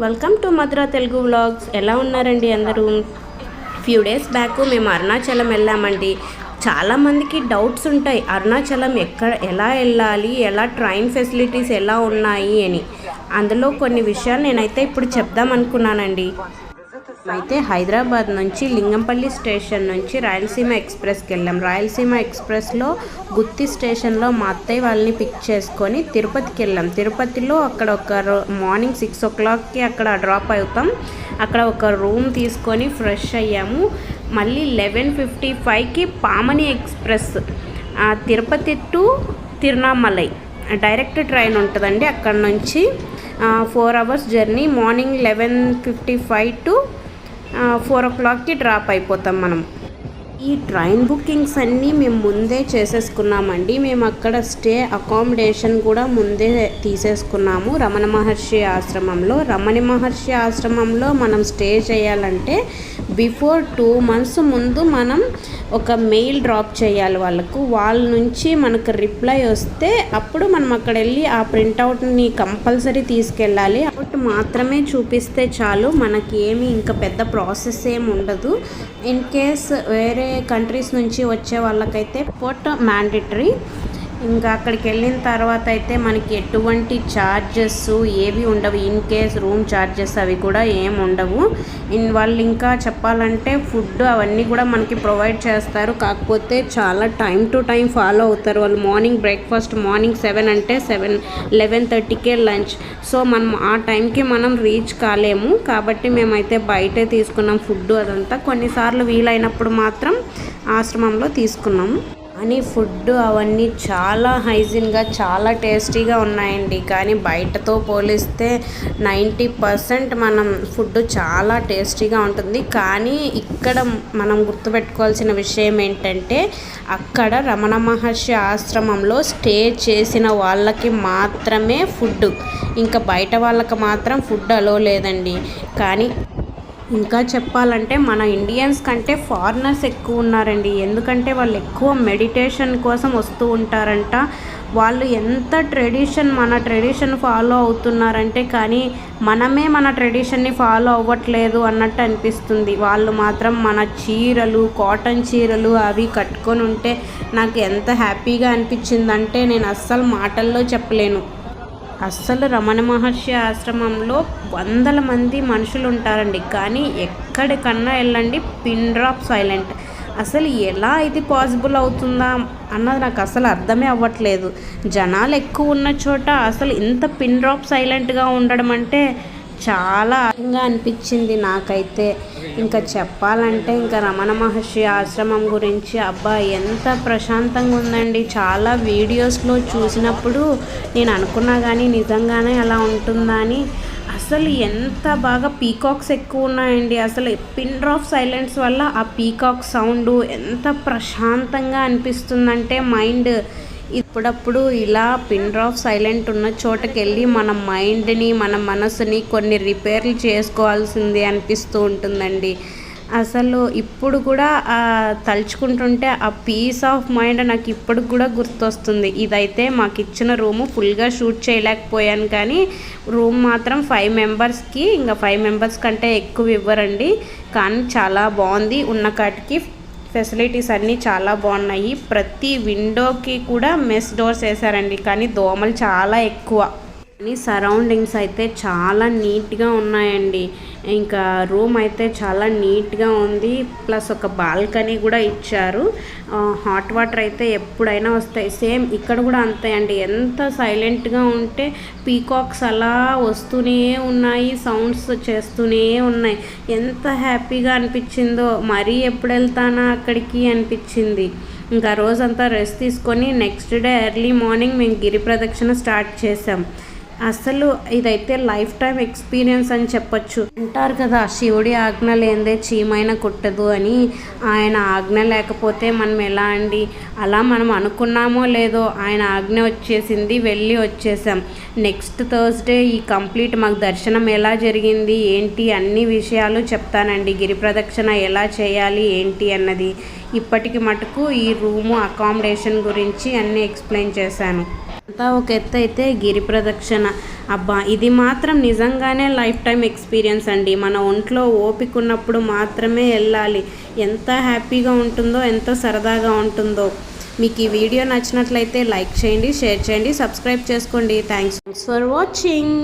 Welcome to Madhura Telugu vlogs ఎలా ఉన్నారండి అందరూ? ఫ్యూ డేస్ బ్యాక్ మేము అరుణాచలం వెళ్ళామండి. చాలామందికి డౌట్స్ ఉంటాయి. అరుణాచలం ఎక్కడ ఎలా వెళ్ళాలి ఎలా ట్రైన్ ఫెసిలిటీస్ ఎలా ఉన్నాయి అని. అందులో కొన్ని విషయాలు నేనైతే ఇప్పుడు చెప్దాం అనుకున్నానండి అయితే హైదరాబాద్ నుంచి లింగంపల్లి స్టేషన్ నుంచి రాయలసీమ ఎక్స్ప్రెస్కి వెళ్ళాం. రాయలసీమ ఎక్స్ప్రెస్లో గుత్తి స్టేషన్లో మా అత్తయ్య వాళ్ళని పిక్ చేసుకొని తిరుపతికి వెళ్ళాం. తిరుపతిలో అక్కడ ఒక మార్నింగ్ సిక్స్ ఓ క్లాక్కి అక్కడ డ్రాప్ అవుతాం. అక్కడ ఒక రూమ్ తీసుకొని ఫ్రెష్ అయ్యాము. మళ్ళీ లెవెన్ ఫిఫ్టీ ఫైవ్కి పామని express Tirupati to Tiruvannamalai. Direct train ఉంటుందండి అక్కడ నుంచి. Four hours journey morning eleven fifty five to four ఓ క్లాక్కి డ్రాప్ అయిపోతాం మనం. ఈ ట్రైన్ బుకింగ్స్ అన్నీ మేము ముందే చేసేసుకున్నామండి. మేము అక్కడ స్టే అకామిడేషన్ కూడా ముందే తీసేసుకున్నాము. రమణ మహర్షి ఆశ్రమంలో. రమణ మహర్షి ఆశ్రమంలో మనం స్టే చేయాలంటే బిఫోర్ టూ మంత్స్ ముందు మనం ఒక మెయిల్ డ్రాప్ చేయాలి వాళ్ళకు. వాళ్ళ నుంచి మనకు రిప్లై వస్తే అప్పుడు మనం అక్కడ వెళ్ళి ఆ ప్రింట్అవుట్ని కంపల్సరీ తీసుకెళ్ళాలి. అవుట్ మాత్రమే చూపిస్తే చాలు. మనకి ఏమి ఇంకా పెద్ద ప్రాసెస్ ఏమి ఉండదు. ఇన్ కేస్ వేరే కంట్రీస్ నుంచి వచ్చే వాళ్ళకైతే పోర్ట్ మ్యాండేటరీ ఇంకా అక్కడికి వెళ్ళిన తర్వాత అయితే మనకి ఎటువంటి ఛార్జెస్ ఏవి ఉండవు. ఇన్ కేస్ రూమ్ ఛార్జెస్ అవి కూడా ఏం ఉండవు. ఇన్ వాళ్ళు ఇంకా చెప్పాలంటే ఫుడ్ అవన్నీ కూడా మనకి ప్రొవైడ్ చేస్తారు. కాకపోతే చాలా టైం టు టైం ఫాలో అవుతారు. వాళ్ళు మార్నింగ్ బ్రేక్ఫాస్ట్ మార్నింగ్ సెవెన్ అంటే సెవెన్ లెవెన్ థర్టీకే లంచ్ సో మనం ఆ టైంకి మనం రీచ్ కాలేము. కాబట్టి మేమైతే బయటే తీసుకున్నాం ఫుడ్ అదంతా. కొన్నిసార్లు వీలైనప్పుడు మాత్రం ఆశ్రమంలో తీసుకున్నాము. కానీ ఫుడ్ అవన్నీ చాలా హైజీన్గా చాలా టేస్టీగా ఉన్నాయండి. కానీ బయటతో పోలిస్తే నైంటీ పర్సెంట్ మనం ఫుడ్ చాలా టేస్టీగా ఉంటుంది. కానీ ఇక్కడ మనం గుర్తుపెట్టుకోవాల్సిన విషయం ఏంటంటే అక్కడ రమణ మహర్షి ఆశ్రమంలో స్టే చేసిన వాళ్ళకి మాత్రమే ఫుడ్ ఇంకా బయట వాళ్ళకి మాత్రం ఫుడ్ అలో లేదండి. కానీ ఇంకా చెప్పాలంటే మన ఇండియన్స్ కంటే ఫారినర్స్ ఎక్కువ ఉన్నారండి. ఎందుకంటే వాళ్ళు ఎక్కువ మెడిటేషన్ కోసం వస్తూ ఉంటారంట. వాళ్ళు ఎంత ట్రెడిషన్ మన ట్రెడిషన్ ఫాలో అవుతున్నారంటే కానీ మనమే మన ట్రెడిషన్ని ఫాలో అవ్వట్లేదు అన్నట్టు అనిపిస్తుంది. వాళ్ళు మాత్రం మన చీరలు కాటన్ చీరలు అవి కట్టుకొని ఉంటే నాకు ఎంత హ్యాపీగా అనిపించిందంటే నేను అస్సలు మాటల్లో చెప్పలేను. అస్సలు రమణ మహర్షి ఆశ్రమంలో వందల మంది మనుషులు ఉంటారండి కానీ ఎక్కడికన్నా వెళ్ళండి పిన్ డ్రాప్ సైలెంట్. అసలు ఎలా ఇది పాసిబుల్ అవుతుందా అన్నది నాకు అసలు అర్థమే అవ్వట్లేదు. జనాలు ఎక్కువ ఉన్న చోట అసలు ఇంత పిన్ డ్రాప్ సైలెంట్గా ఉండడం అంటే చాలా అర్థంగా అనిపించింది నాకైతే. ఇంకా చెప్పాలంటే ఇంకా రమణ మహర్షి ఆశ్రమం గురించి అబ్బా ఎంత ప్రశాంతంగా ఉందండి. చాలా వీడియోస్లో చూసినప్పుడు నేను అనుకున్నా కానీ నిజంగానే అలా ఉంటుందా అని. అసలు ఎంత బాగా పీకాక్స్ ఎక్కువ ఉన్నాయండి. అసలు పిన్ డ్రాప్ సైలెన్స్ వల్ల ఆ పీకాక్ సౌండ్ ఎంత ప్రశాంతంగా అనిపిస్తుందంటే మైండ్. ఇప్పుడప్పుడు ఇలా పిన్ డ్రాప్ సైలెంట్ ఉన్న చోటకి వెళ్ళి మన మైండ్ని మన మనసుని కొన్ని రిపేర్లు చేసుకోవాల్సింది అనిపిస్తూ ఉంటుందండి. అసలు ఇప్పుడు కూడా తలుచుకుంటుంటే ఆ పీస్ ఆఫ్ మైండ్ నాకు ఇప్పుడు కూడా గుర్తొస్తుంది. ఇదైతే మాకు ఇచ్చిన రూము ఫుల్గా షూట్ చేయలేకపోయాను కానీ రూమ్ మాత్రం ఫైవ్ మెంబర్స్కి ఇంకా ఫైవ్ మెంబర్స్ కంటే ఎక్కువ ఇవ్వరండి. కానీ చాలా బాగుంది. ఉన్న కాటికి ఫెసిలిటీస్ అన్నీ చాలా బాగున్నాయి. ప్రతి విండోకి కూడా మెస్ డోర్స్ వేసారండి కానీ దోమలు చాలా ఎక్కువ. సరౌండింగ్స్ అయితే చాలా నీట్గా ఉన్నాయండి. ఇంకా రూమ్ అయితే చాలా నీట్గా ఉంది. ప్లస్ ఒక బాల్కనీ కూడా ఇచ్చారు. హాట్ వాటర్ అయితే ఎప్పుడైనా వస్తాయి. సేమ్ ఇక్కడ కూడా అంతే అండి. ఎంత సైలెంట్గా ఉంటే పీకాక్స్ అలా వస్తూనే ఉన్నాయి. సౌండ్స్ చేస్తూనే ఉన్నాయి. ఎంత హ్యాపీగా అనిపించిందో. మరీ ఎప్పుడు వెళ్తానా అక్కడికి అనిపించింది. ఇంకా రోజంతా రెస్ట్ తీసుకొని నెక్స్ట్ డే ఎర్లీ మార్నింగ్ మేము గిరి ప్రదక్షిణ స్టార్ట్ చేసాం అసలు ఇదైతే లైఫ్ టైం ఎక్స్పీరియన్స్ అని చెప్పొచ్చు. అంటారు కదా శివుడి ఆజ్ఞ లేనిదే చీమైన కుట్టదు అని. ఆయన ఆజ్ఞ లేకపోతే మనం ఎలా అండి? అలా మనం అనుకున్నామో లేదో ఆయన ఆజ్ఞ వచ్చేసింది వెళ్ళి వచ్చేసాం. నెక్స్ట్ థర్స్డే ఈ కంప్లీట్ మాకు దర్శనం ఎలా జరిగింది ఏంటి అన్ని విషయాలు చెప్తానండి. గిరి ప్రదక్షిణ ఎలా చేయాలి ఏంటి అన్నది. ఇప్పటికి మటుకు ఈ రూము అకామిడేషన్ గురించి అన్నీ ఎక్స్ప్లెయిన్ చేశాను. అంతా ఒక ఎత్తు అయితే గిరి ప్రదక్షిణ. అబ్బా ఇది మాత్రం నిజంగానే లైఫ్ టైం ఎక్స్పీరియన్స్ అండి. మన ఒంట్లో ఓపిక ఉన్నప్పుడు మాత్రమే వెళ్ళాలి. ఎంత హ్యాపీగా ఉంటుందో ఎంత సరదాగా ఉంటుందో. మీకు ఈ వీడియో నచ్చినట్లయితే లైక్ చేయండి షేర్ చేయండి సబ్స్క్రైబ్ చేసుకోండి. Thanks for watching.